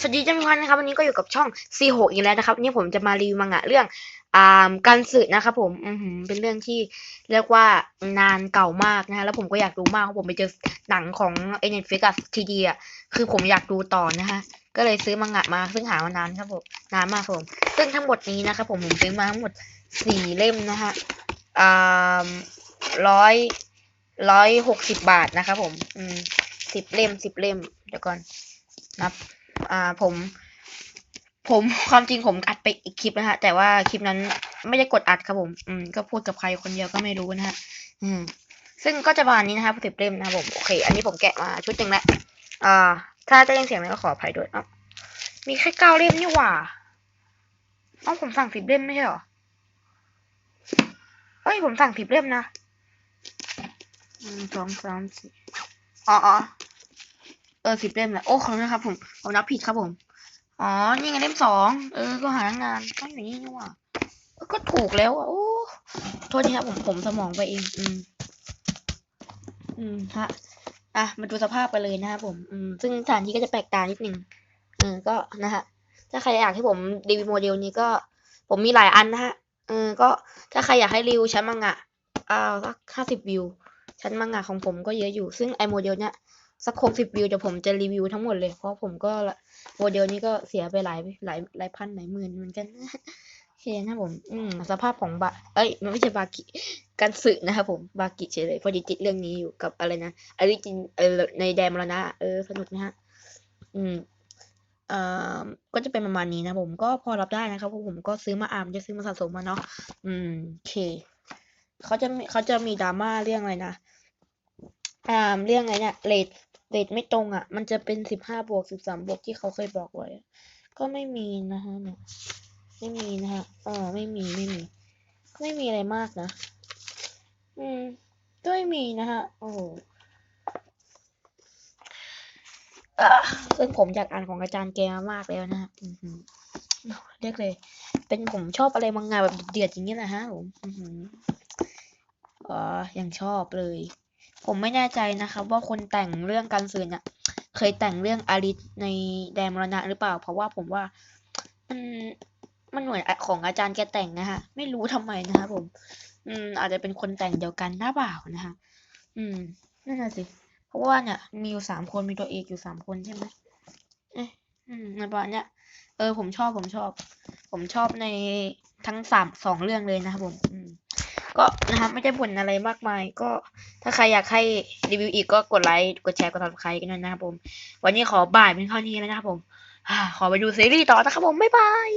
สวัสดีท่านผู้ชมนะครับวันนี้ก็อยู่กับช่อง C6 อีกแล้วนะครับวันนี้ผมจะมารีวิวมังงะเรื่องอ่าการสึนะครับผมอือหือเป็นเรื่องที่เรียกว่านานเก่ามากนะฮะแล้วผมก็อยากดูมากเพราะผมไปเจอหนังของเอเนฟิกอะทีดีอะคือผมอยากดูต่อนะฮะก็เลยซื้อมังงะมาซึ่งหามานานครับผมนานมากผมซึ่งทั้งหมดนี้นะครับผมผมซื้อมาทั้งหมดสี่เล่มนะฮะอ่าร้อยร้อยหกสิบบาทนะครับผมอืมสิบเล่มสิบเล่มเดี๋ยวก่อนนับ อ่าผม ผมความจริงผมอัดไปอีกคลิปนะฮะ แต่ว่าคลิปนั้นไม่ได้กดอัดครับผม อืมก็พูดกับใครคนเดียวก็ไม่รู้นะฮะ อืม ซึ่งก็จะประมาณนี้นะครับสิบเล่มนะครับผม โอเค อันนี้ผมแกะมาชุดหนึ่งแล้วอ่า ถ้าได้ยินเสียงอะไรก็ขออภัยด้วยอ้ามีแค่เก้าเล่มนี่หว่าอ้าผมสั่งสิบเล่มไม่ใช่เหรอเอ้ยผมสั่งสิบเล่มนะหนึ่งสองสามสี่อ๋อ อ๋อเออสิบเล่มแหละโอ้ขอโทษนะครับผมผมนับผิดครับผม อ๋อ นี่ไงเล่มสองเออ ก็หาตั้งนานต้องอยู่นี่นี่ว่าเออก็ถูกแล้วอะโอ้โทษทีครับผมผมสมองไปเอง อืม อืมฮะอะมาดูสภาพไปเลยนะครับผม อืม ซึ่งสถานที่ก็จะแปลกตานิดนึงเออก็นะฮะ ถ้าใครอยากให้ผมรีวิวโมเดลนี้ก็ ผมมีหลายอันนะฮะเออก็ถ้าใครอยากให้รีวิวชั้นมังงะอ่าสักห้าสิบวิวชั้นมังงะของผมก็เยอะอยู่ ซึ่งไอโมเดลเนี้ย สักหกสิบวิวเดี๋ยวผมจะรีวิวทั้งหมดเลย เพราะผมก็โมเดลนี้ก็เสียไปหลายหลายหลายพันหลายหมื่นเหมือนกันโอเคนะผม อืม สภาพของบะเอ้ย มันไม่ใช่บากิกันสึนะครับผม บากิเฉยเลย พอดีติดเรื่องนี้อยู่กับอะไรนะอริจินในแดมรณะเออ สนุกนะฮะ อืมเออก็จะเป็นประมาณนี้นะผมก็พอรับได้นะครับเพราะผมก็ซื้อมาอ่านจะซื้อมาสะสมมาเนาะอืมโอเคเขาจะเขาจะมีดราม่าเรื่องอะไรนะอ่าเรื่องอะไรเนี่ยเลท เรทไม่ตรงอะ มันจะเป็นสิบห้าบวกสิบสามบวกที่เขาเคยบอกไว้ ก็ไม่มีนะฮะเนี่ยไม่มีนะฮะอ๋อไม่มีไม่มี ไม่มีอะไรมากนะ อืมก็ไม่มีนะฮะ โอ้โหอะซึ่งผมอยากอ่านของอาจารย์แกมากแล้วนะฮะอือเรียกเลย เป็นผมชอบอะไรมังงะแบบเดือดอย่างนี้ยนะฮะผมอือหืออ๋อยังชอบเลย ผมไม่แน่ใจนะครับ ว่าคนแต่งเรื่องการสื่อเนี่ยเคยแต่งเรื่องอาริสในแดนมรณะหรือเปล่า เพราะว่าผมว่ามันมันเหมือนของอาจารย์แกแต่งนะฮะ ไม่รู้ทำไมนะครับผม อืม อาจจะเป็นคนแต่งเดียวกันหน้าเปล่านะฮะอืมนั่นน่ะสิเพราะว่าเนี่ย มีอยู่สามคนมีตัวเอกอยู่สามคนใช่ไหมเอ๊ะอืมในประมาณเนี้ยเออผมชอบผมชอบ ผมชอบในทั้งสามสองเรื่องเลยนะครับผมอืม ก็นะครับไม่ได้บ่นอะไรมากมาย ก็ถ้าใครอยากให้รีวิวอีกก็กดไลค์กดแชร์กดติดตามกันด้วยนะครับผม วันนี้ขอบ่ายเป็นเท่านี้แล้วนะครับผมขอไปดูซีรีส์ต่อนะครับผมบ๊ายบาย